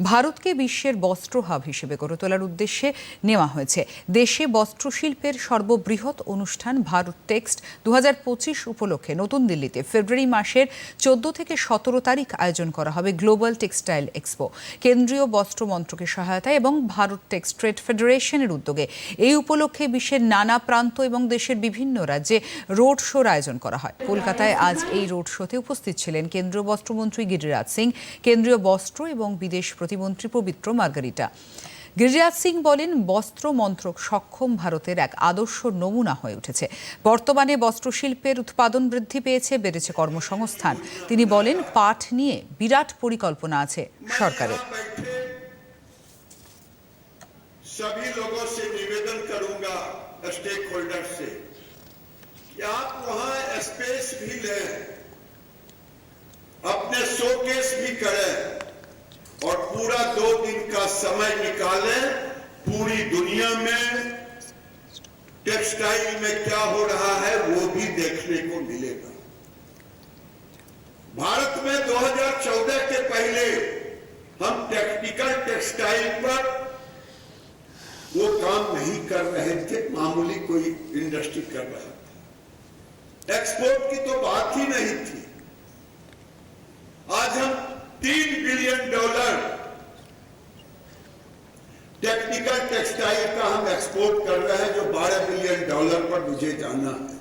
ভারতকে বিশ্বের বস্ত্র হাব হিসেবে গড়ে তোলার উদ্দেশ্যে নেওয়া হয়েছে। দেশে বস্ত্রশিল্পের সর্ববৃহৎ অনুষ্ঠান ভারত টেক্সট দু হাজার পঁচিশ উপলক্ষে নতুন দিল্লিতে ফেব্রুয়ারি মাসের চোদ্দ থেকে সতেরো তারিখ আয়োজন করা হবে গ্লোবাল টেক্সটাইল এক্সপো। কেন্দ্রীয় বস্ত্র মন্ত্রকের সহায়তায় এবং ভারত টেক্সট ট্রেড ফেডারেশনের উদ্যোগে এই উপলক্ষে বিশ্বের নানা প্রান্ত এবং দেশের বিভিন্ন রাজ্যে রোড শোর আয়োজন করা হয়। কলকাতায় আজ এই রোড শোতে উপস্থিত ছিলেন কেন্দ্রীয় বস্ত্রমন্ত্রী গিরিরাজ সিং, কেন্দ্রীয় বস্ত্র এবং বিদেশ প্রতিমন্ত্রী পবিত্র মার্গারিটা গিরিরাজ সিং বলেন বস্ত্র মন্ত্রক সক্ষম ভারতের এক আদর্শ নমুনা হয়ে উঠেছে বর্তমানে বস্ত্রশিল্পের উৎপাদন বৃদ্ধি পেয়েছে বেড়েছে কর্মসংস্থান তিনি বলেন পাট নিয়ে বিরাট পরিকল্পনা আছে সরকারের सभी लोगों से निवेदन करूंगा स्टेक होल्डर से कि आप वहां स्पेस भी लें अपने शोकेस भी करें और पूरा दो दिन का समय निकालें पूरी दुनिया में। टेक्सटाइल में क्या हो रहा है, वो भी देखने को मिलेगा। भारत में 2014 के पहले हम टेक्निकल टेक्सटाइल पर वो काम नहीं कर रहे थे, मामूली कोई इंडस्ट्री कर रहा था। एक्सपोर्ट की तो बात ही नहीं थी। आज हम तीन बिलियन डॉलर टेक्निकल टेक्सटाइल का हम एक्सपोर्ट कर रहे हैं जो 12 बिलियन डॉलर पर मुझे जाना है।